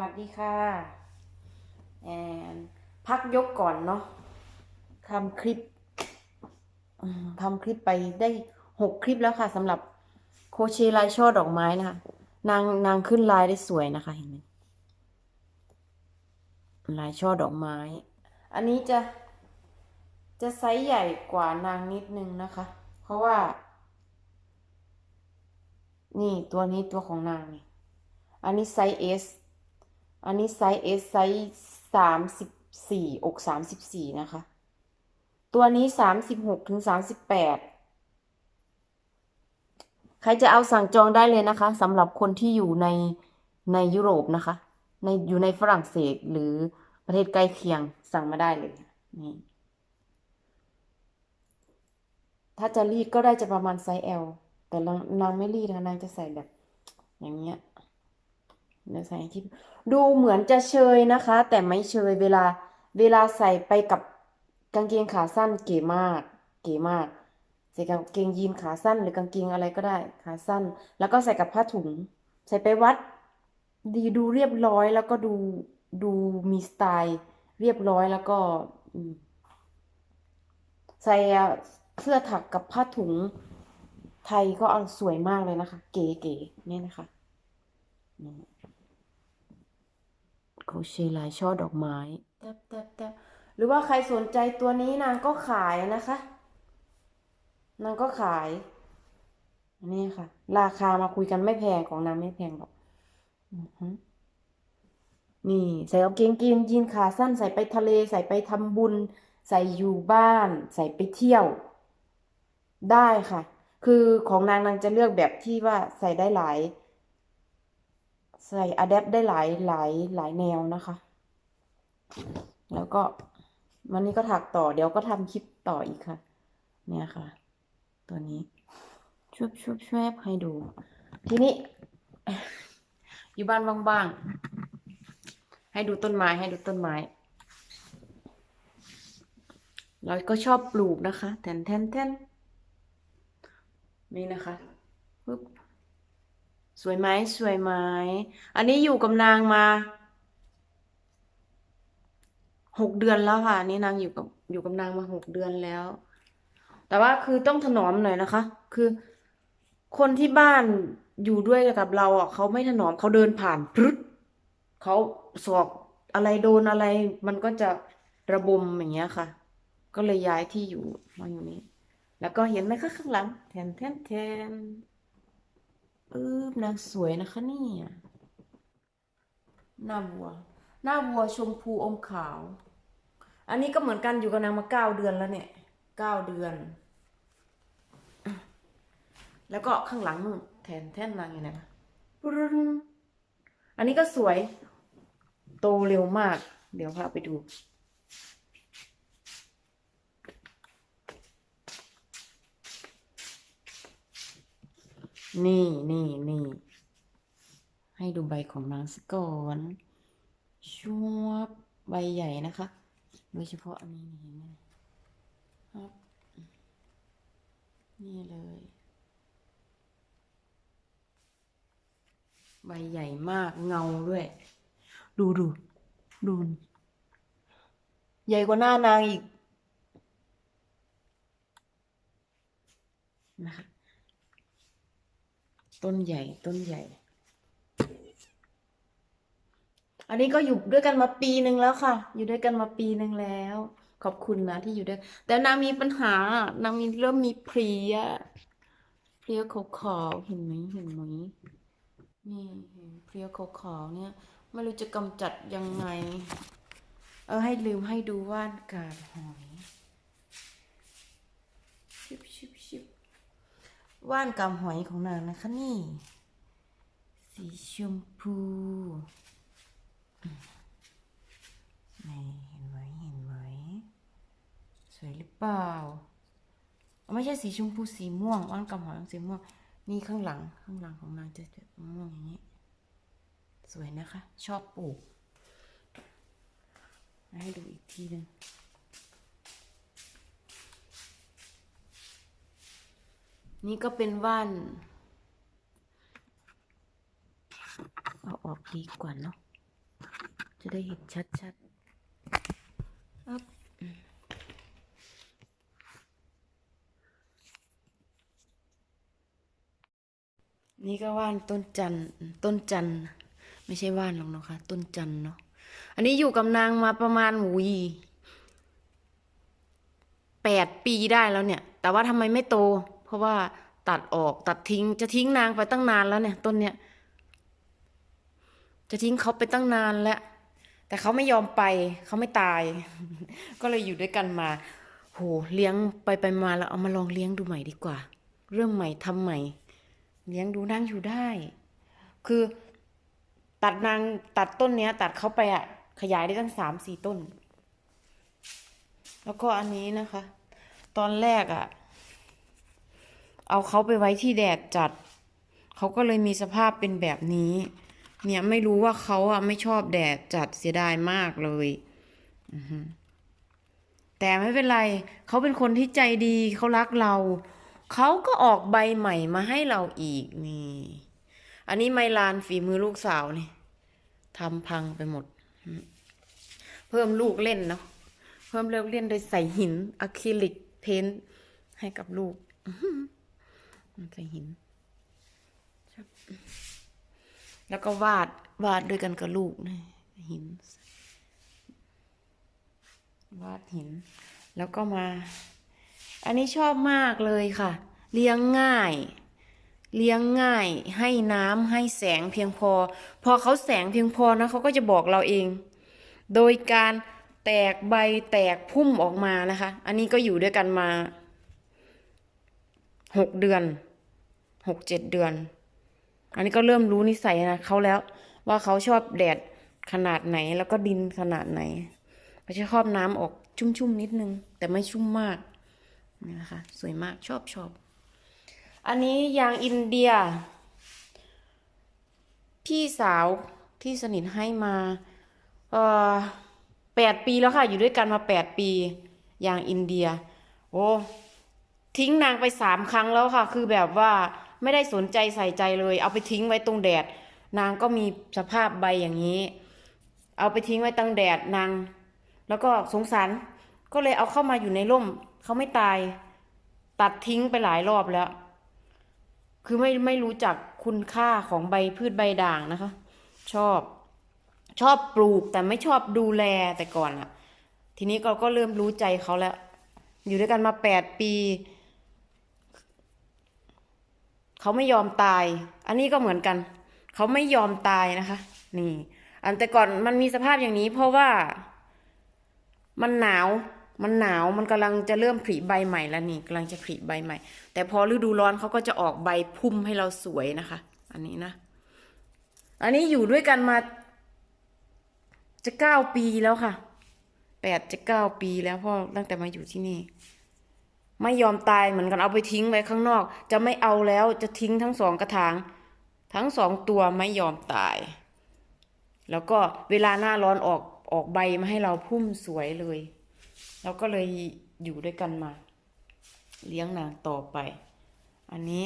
วัสดีค่ะแอนพักยกก่อนเนาะทำคลิปทำคลิปไปได้หกคลิปแล้วค่ะสำหรับโคเชลายช่อดอกไม้นะคะ นางนางขึ้นลายได้สวยนะคะเห็นไหมลายช่อดอกไม้ อันนี้จะจะไซส์ใหญ่กว่านางนิดนึงนะคะ เพราะว่า นี่ตัวนี้ตัวของนางนี่ อันนี้ไซส์ S อันนี้ไซส์ S ไซส์สามสิบสี่อกสามสิบสี่นะคะ ตัวนี้สามสิบหกถึงสามสิบแปดใครจะเอาสั่งจองได้เลยนะคะสำหรับคนที่อยู่ในในยุโรปนะคะ ในอยู่ในฝรั่งเศสหรือประเทศใกล้เคียงสั่งมาได้เลยนี่ถ้าจะรีดก็ได้จะประมาณไซส์ L แต่นางไม่รีดนะนางจะใส่แบบอย่างเงี้ย เดี๋ยวใส่ที่ดูเหมือนจะเชยนะคะ แต่ไม่เชยเวลาเวลาใส่ไปกับกางเกงขาสั้นเก๋มาก เก๋มาก ใส่กางเกงยีนขาสั้น หรือกางเกงอะไรก็ได้ขาสั้น แล้วก็ใส่กับผ้าถุง ใส่ไปวัด ดีดูเรียบร้อยแล้วก็ดูดูมีสไตล์เรียบร้อยแล้วก็ใส่เสื้อถักกับผ้าถุงไทยก็เอาสวยมากเลยนะคะ เก๋ๆเนี่ยนะคะ โครเชต์ลายช่อดอกไม้แตบแตบแตบหรือว่าใครสนใจตัวนี้นางก็ขายนะคะ นางก็ขาย นี่ค่ะ ราคามาคุยกันไม่แพงของนางไม่แพงหรอกนี่ใส่กางเกงยีนยีนขาสั้นใส่ไปทะเลใส่ไปทำบุญ ใส่อยู่บ้าน ใส่ไปเที่ยว ได้ค่ะ คือของนางนางจะเลือกแบบที่ว่าใส่ได้หลาย ใส่อะแดปได้หลายหลายหลายแนวนะคะ แล้วก็วันนี้ก็ถักต่อเดี๋ยวก็ทำคลิปต่ออีกค่ะ เนี่ยค่ะ ตัวนี้ชุบชุบชวบให้ดู ทีนี้ อยู่บ้านว่างๆ ให้ดูต้นไม้ให้ดูต้นไม้เราก็ชอบปลูกนะคะแทนแทนแทนนี่นะคะปึ๊บ สวยไหมสวยไหมอันนี้อยู่กับนางมาหกเดือนแล้วค่ะนี่นางอยู่กับอยู่กับนางมาหกเดือนแล้ว แต่ว่าคือต้องถนอมหน่อยนะคะ คือคนที่บ้านอยู่ด้วยกับเราอะเขาไม่ถนอมเขาเดินผ่านพรึดเขาศอกอะไรโดนอะไร มันก็จะระบมอย่างเงี้ยค่ะ ก็เลยย้ายที่อยู่มาอยู่นี้ แล้วก็เห็นไหมคะข้างหลังแทนแทนแทน อืบนางสวยนะคะเนี่ยหน้าวัว หน้าวัวชมพูอมขาว อันนี้ก็เหมือนกันอยู่กับนางมาเก้าเดือนแล้วเนี่ยเก้าเดือน แล้วก็ข้างหลังนู่นแทนแท่นนางอย่างไรคะปรึ้นอันนี้ก็สวย โตเร็วมาก เดี๋ยวพาไปดู นี่นี่นี่ให้ดูใบของนางสก่อนชัวบใบใหญ่นะคะ โดยเฉพาะอันนี้นี่เห็นไหมครับ นี่เลย ใบใหญ่มากเงาด้วย ดูดูดูใหญ่กว่าหน้านางอีกนะคะ ต้นใหญ่ต้นใหญ่ อันนี้ก็อยู่ด้วยกันมาปีหนึ่งแล้วค่ะ อยู่ด้วยกันมาปีหนึ่งแล้ว ขอบคุณนะที่อยู่ด้วย แต่นางมีปัญหานางมีเริ่มมีเพลียเพลียขาวๆเห็นไหมเห็นไหมนี่เห็นเพลียขาวๆเนี่ยไม่รู้จะกำจัดยังไง เออให้ลืมให้ดูว่านกาบหอยชิบชิบชิบ ว่านกำหอยของนางนะคะนี่ สีชมพูนี่เห็นไหมเห็นไหมสวยหรือเปล่า ไม่ใช่สีชมพูสีม่วงว่านกำหอยสีม่วงนี่ข้างหลังข้างหลังของนางจะจะม่วงอย่างนี้ สวยนะคะ ชอบปลูก ให้ดูอีกทีหนึง นี่ก็เป็นว่านเอาออกดีกว่าเนาะจะได้เห็นชัดๆอัพนี่ก็ว่านต้นจันต้นจันไม่ใช่ว่านหรอกเนาะค่ะต้นจันเนาะอันนี้อยู่กับนางมาประมาณหุยแปดปีได้แล้วเนี่ย แต่ว่าทำไมไม่โต ราะว่าตัดออกตัดทิ้ง จะทิ้งนางไปตั้งนานแล้วเนี่ย ต้นเนี่ย จะทิ้งเขาไปตั้งนานแล้ว แต่เขาไม่ยอมไปเขาไม่ตาย ก็เลยอยู่ด้วยกันมา โหเลี้ยงไปไปมาแล้วเอามาลองเลี้ยงดูใหม่ดีกว่า เริ่มใหม่ทำใหม่ เลี้ยงดูนางอยู่ได้ คือตัดนางตัดต้นเนี้ย ตัดเขาไปอะขยายได้ตั้งสามสี่ต้น แล้วก็อันนี้นะคะ ตอนแรกอะ เอาเขาไปไว้ที่แดดจัด เขาก็เลยมีสภาพเป็นแบบนี้ เนี่ยไม่รู้ว่าเขาอะไม่ชอบแดดจัดเสียดายมากเลยแต่ไม่เป็นไร เขาเป็นคนที่ใจดีเขารักเรา เขาก็ออกใบใหม่มาให้เราอีกนี่ อันนี้ไมลานฝีมือลูกสาวนี่ทำพังไปหมด เพิ่มลูกเล่นเนาะเพิ่มเลิกเล่นโดยใส่หินอะคริลิกเพนท์ให้กับลูก อื้อหือใส่หินแล้วก็วาดวาดด้วยกันกับลูกนะหิน วาดหิน แล้วก็มา อันนี้ชอบมากเลยค่ะ เลี้ยงง่าย เลี้ยงง่าย ให้น้ำให้แสงเพียงพอ พอเขาแสงเพียงพอนะเขาก็จะบอกเราเอง โดยการแตกใบแตกพุ่มออกมานะคะ อันนี้ก็อยู่ด้วยกันมาหกเดือน หกเจ็ดเดือน อันนี้ก็เริ่มรู้นิสัยนะเขาแล้ว ว่าเขาชอบแดดขนาดไหนแล้วก็ดินขนาดไหนเขาจะชอบน้ำออกชุ่มๆนิดนึง แต่ไม่ชุ่มมากนี่นะคะ สวยมากชอบชอบ อันนี้ยางอินเดีย พี่สาวที่สนิทให้มาเอ่อแปดปีแล้วค่ะ อยู่ด้วยกันมาแปดปียางอินเดีย โอ้ทิ้งนางไปสามครั้งแล้วค่ะ คือแบบว่า ไม่ได้สนใจใส่ใจเลย เอาไปทิ้งไว้ตรงแดด นางก็มีสภาพใบอย่างนี้ เอาไปทิ้งไว้ตั้งแดดนาง แล้วก็สงสารก็เลยเอาเข้ามาอยู่ในร่มเขาไม่ตาย ตัดทิ้งไปหลายรอบแล้ว คือไม่ไม่รู้จักคุณค่าของใบพืชใบด่างนะคะ ชอบ ชอบปลูกแต่ไม่ชอบดูแลแต่ก่อนอะทีนี้ก็ก็เริ่มรู้ใจเขาแล้ว อยู่ด้วยกันมาแปดปี เขาไม่ยอมตาย อันนี้ก็เหมือนกัน เขาไม่ยอมตายนะคะ นี่ อันแต่ก่อนมันมีสภาพอย่างนี้ เพราะว่า มันหนาว มันหนาว มันกำลังจะเริ่มผลิใบใหม่แล้วนี่กำลังจะผลิใบใหม่ แต่พอฤดูร้อนเขาก็จะออกใบพุ่มให้เราสวยนะคะ อันนี้นะ อันนี้อยู่ด้วยกันมา จะเก้าปีแล้วค่ะแปดจะเก้าปีแล้วพ่อตั้งแต่มาอยู่ที่นี่ ไม่ยอมตายเหมือนกันเอาไปทิ้งไว้ข้างนอก จะไม่เอาแล้วจะทิ้งทั้งสองกระถาง ทั้งสองตัวไม่ยอมตาย แล้วก็เวลาหน้าร้อนออกออกใบมาให้เราพุ่มสวยเลย เราก็เลยอยู่ด้วยกันมา เลี้ยงนางต่อไป อันนี้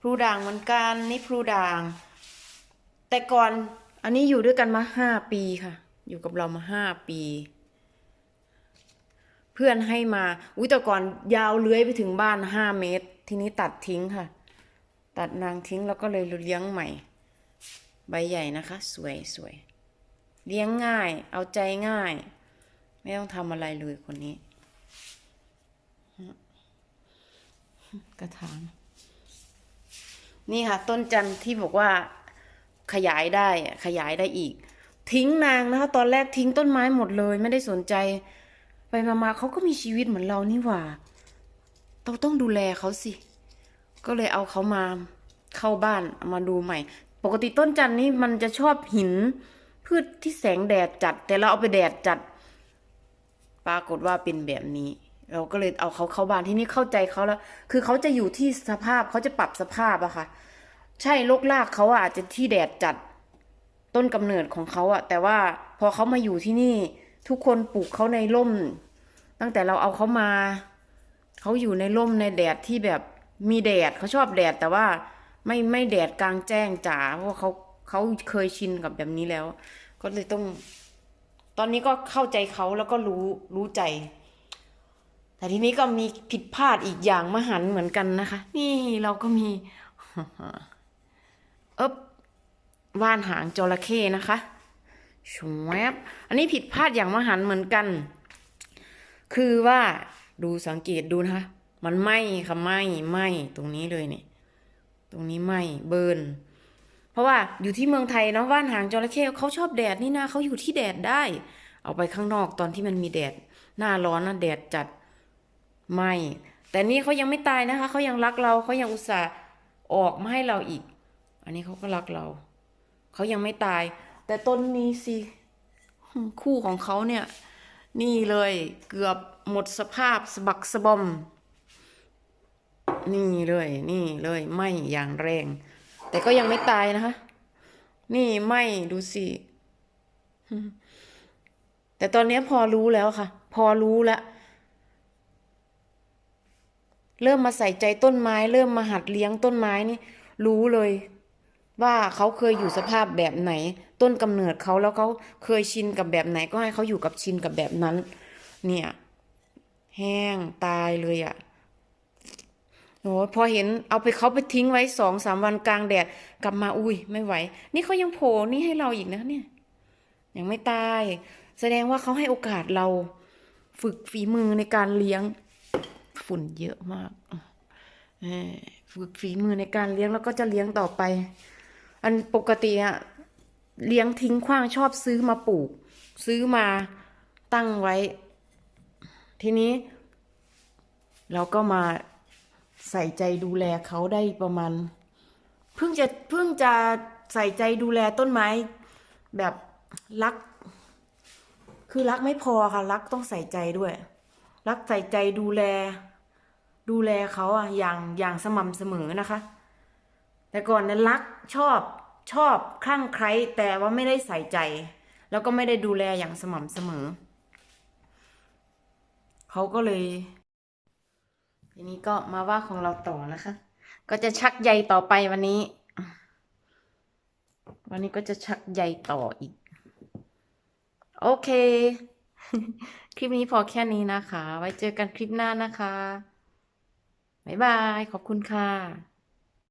พลูด่างเหมือนกันนี่พลูด่าง แต่ก่อนอันนี้อยู่ด้วยกันมาห้าปีค่ะ อยู่กับเรามาห้าปี เพื่อนให้มาอุ้ยแต่ก่อนยาวเลื้อยไปถึงบ้านห้าเมตร ทีนี้ตัดทิ้งค่ะ ตัดนางทิ้งแล้วก็เลยเลี้ยงใหม่ ใบใหญ่นะคะ สวยสวยเลี้ยงง่าย เอาใจง่าย ไม่ต้องทำอะไรเลยคนนี้ กระถางนี่ค่ะ ต้นจันทร์ที่บอกว่าขยายได้ขยายได้อีก ทิ้งนางนะคะ ตอนแรกทิ้งต้นไม้หมดเลย ไม่ได้สนใจ ไปมาๆเขาก็มีชีวิตเหมือนเรานี่หว่าเราต้องดูแลเขาสิ ก็เลยเอาเขามาเข้าบ้านามาดูใหม่ ปกติต้นจันทนี่มันจะชอบหิน พืชที่แสงแดดจัด แต่เราเอาไปแดดจัด ปรากฏว่าเป็นแบบนี้ เราก็เลยเอาเขาเข้าบ้านที่นี่เข้าใจเขาแล้ว คือเขาจะอยู่ที่สภาพเขาจะปรับสภาพอะค่ะ ใช่ลกลากเขาอะอาจจะที่แดดจัดต้นกำเนิดของเขาอะแต่ว่าพอเขามาอยู่ที่นี่ ทุกคนปลูกเขาในร่ม ตั้งแต่เราเอาเขามา เขาอยู่ในร่มในแดดที่แบบมีแดดเขาชอบแดด แต่ว่าไม่ไม่แดดกลางแจ้งจ๋าเพราะเขาเขาเคยชินกับแบบนี้แล้ว ก็เลยต้อง ตอนนี้ก็เข้าใจเขาแล้วก็รู้รู้ใจ แต่ทีนี้ก็มีผิดพลาดอีกอย่างมหันเหมือนกันนะคะ นี่เราก็มีเอ๊บว่านหางจระเข้นะคะชวบอันนี้ผิดพลาดอย่างมหันเหมือนกัน คือว่าดูสังเกตดูนะคะ มันไหมค่ะไหมไหมตรงนี้เลยเนี่ยตรงนี้ไหมเบิร์นเพราะว่าอยู่ที่เมืองไทยเนาะว่านหางจระเข้เขาชอบแดดนี่นะเขาอยู่ที่แดดได้ เอาไปข้างนอกตอนที่มันมีแดด หน้าร้อนนะแดดจัดไม่แต่นี่เขายังไม่ตายนะคะเขายังรักเราเขายังอุตส่าห์ออกมาให้เราอีก อันนี้เขาก็รักเราเขายังไม่ตาย แต่ต้นนี้สิคู่ของเขาเนี่ย นี่เลยเกือบหมดสภาพสะบักสะบอม นี่เลย นี่เลยไหมอย่างแรง แต่ก็ยังไม่ตายนะคะ นี่ไหมดูสิแต่ตอนนี้พอรู้แล้วค่ะ พอรู้แล้วเริ่มมาใส่ใจต้นไม้ เริ่มมาหัดเลี้ยงต้นไม้นี่ รู้เลย ว่าเขาเคยอยู่สภาพแบบไหน ต้นกำเนิดเขาแล้วเขาเคยชินกับแบบไหน ก็ให้เขาอยู่กับชินกับแบบนั้น เนี่ย แห้งตายเลยอะ่ะโอ้พอเห็นเอาไปเขาไปทิ้งไว้สองสามวันกลางแดดกลับมาอุ้ยไม่ไหว นี่เขายังโผล่นี่ให้เราอีกนะเนี่ย ยังไม่ตาย แสดงว่าเขาให้โอกาสเรา ฝึกฝีมือในการเลี้ยง ฝุ่นเยอะมากฝึกฝีมือในการเลี้ยงแล้วก็จะเลี้ยงต่อไป อันปกติอะเลี้ยงทิ้งขว้างชอบซื้อมาปลูก ซื้อมาตั้งไว้ ทีนี้ เราก็มาใส่ใจดูแลเขาได้ประมาณ เพิ่งจะเพิ่งจะใส่ใจดูแลต้นไม้ แบบรัก คือรักไม่พอค่ะ รักต้องใส่ใจด้วย รักใส่ใจดูแล ดูแลเขาอะอย่างอย่างสม่ำเสมอนะคะ แต่ก่อนนั้นรักชอบชอบคลั่งไคล้แต่ว่าไม่ได้ใส่ใจ แล้วก็ไม่ได้ดูแลอย่างสม่ำเสมอ เขาก็เลยทีนี้ก็มาว่าของเราต่อนะคะ ก็จะชักใยต่อไปวันนี้ วันนี้ก็จะชักใยต่ออีก โอเค คลิปนี้พอแค่นี้นะคะ ไว้เจอกันคลิปหน้านะคะ บ๊ายบาย ขอบคุณค่ะ